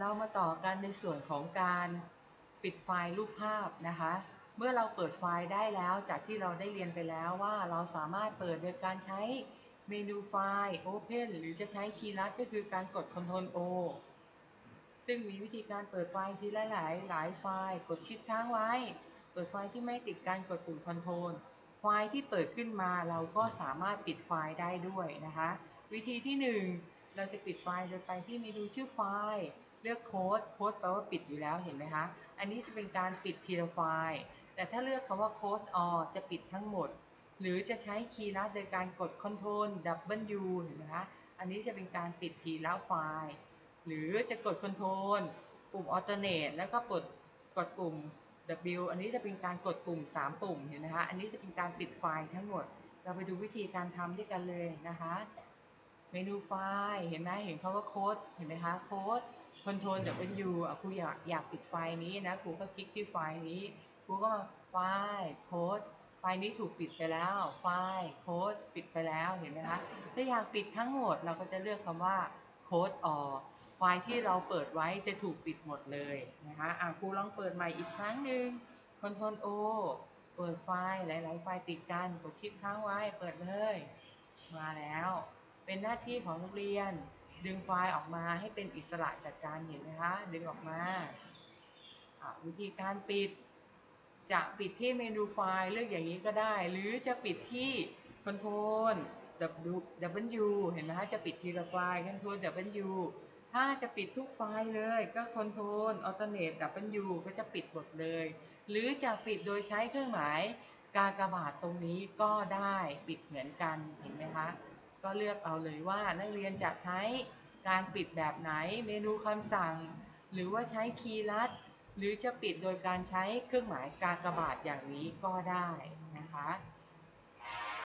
เรามาต่อกันในส่วนของการปิดไฟล์รูปภาพนะคะ เมื่อเราเปิดไฟล์ได้แล้วจากที่เราได้เรียนไปแล้วว่าเราสามารถเปิดโดยการใช้เมนูไฟล์ Open หรือจะใช้คีย์ลัดก็คือการกด Ctrl O ซึ่งมีวิธีการเปิดไฟล์ทีละหลายหลายไฟล์ กดชิปค้างไว้ เปิดไฟล์ที่ไม่ติดการกดปุ่ม Ctrl ไฟล์ที่เปิดขึ้นมาเราก็สามารถปิดไฟล์ได้ด้วยนะคะ วิธีที่ 1 เราจะปิดไฟล์โดยไปที่เมนูชื่อไฟล์ เลือกโค้ดโค้ดแปลว่าปิดอยู่แล้วเห็นไหมคะ อันนี้จะเป็นการปิดทีละไฟล์แต่ถ้าเลือกคำว่าโค้ดอจะปิดทั้งหมด หรือจะใช้คีย์ลัดโดยการกด Ctrl W เห็นไหมคะ อันนี้จะเป็นการปิดทีละไฟล์ หรือจะกด Ctrl ปุ่ม Alternate แล้วก็กดกดปุ่ม W อันนี้จะเป็นการกดปุ่ม 3 ปุ่มเห็นไหมคะ อันนี้จะเป็นการปิดไฟล์ทั้งหมด เราไปดูวิธีการทำด้วยกันเลยนะคะ เมนูไฟล์ เห็นไหมเห็นคาว่าโค้ดเห็นไหมคะ โค้ด Ctrl W อะครูอยากอยากปิดไฟล์นี้นะครูก็คลิกที่ไฟล์นี้ครูก็มาไฟล์โค้ดไฟล์นี้ถูกปิดไปแล้ว ไฟล์โค้ดปิดไปแล้วเห็นไหมคะถ้าอยากปิดทั้งหมดเราก็จะเลือกคำว่าโค้ดออกไฟล์ที่เราเปิดไว้จะถูกปิดหมดเลยนะคะอะครูลองเปิดใหม่อีกครั้งหนึ่ง Ctrl O เปิดไฟล์หลาย ๆ ไฟล์ติดกันกดชิปค้างไว้เปิดเลย มาแล้ว เป็นหน้าที่ของนักเรียน ดึงไฟล์ออกมาให้เป็นอิสระจากการเห็นไหมคะ ดึงออกมา วิธีการปิด จะปิดที่เมนูไฟล์เลือกอย่างนี้ก็ได้ หรือจะปิดที่ Ctrl W W เห็นไหมคะจะปิดทีละไฟล์ Ctrl W ถ้าจะปิดทุกไฟล์เลยก็ Ctrl Alternate W ก็จะปิดหมดเลย หรือจะปิดโดยใช้เครื่องหมายกากบาทตรงนี้ก็ได้ปิดเหมือนกันเห็นไหมคะ ก็เลือกเอาเลยว่านักเรียนจะใช้การปิดแบบไหน เมนูคำสั่ง หรือว่าใช้คีย์ลัด หรือจะปิดโดยการใช้เครื่องหมายกากบาทอย่างนี้ก็ได้นะคะ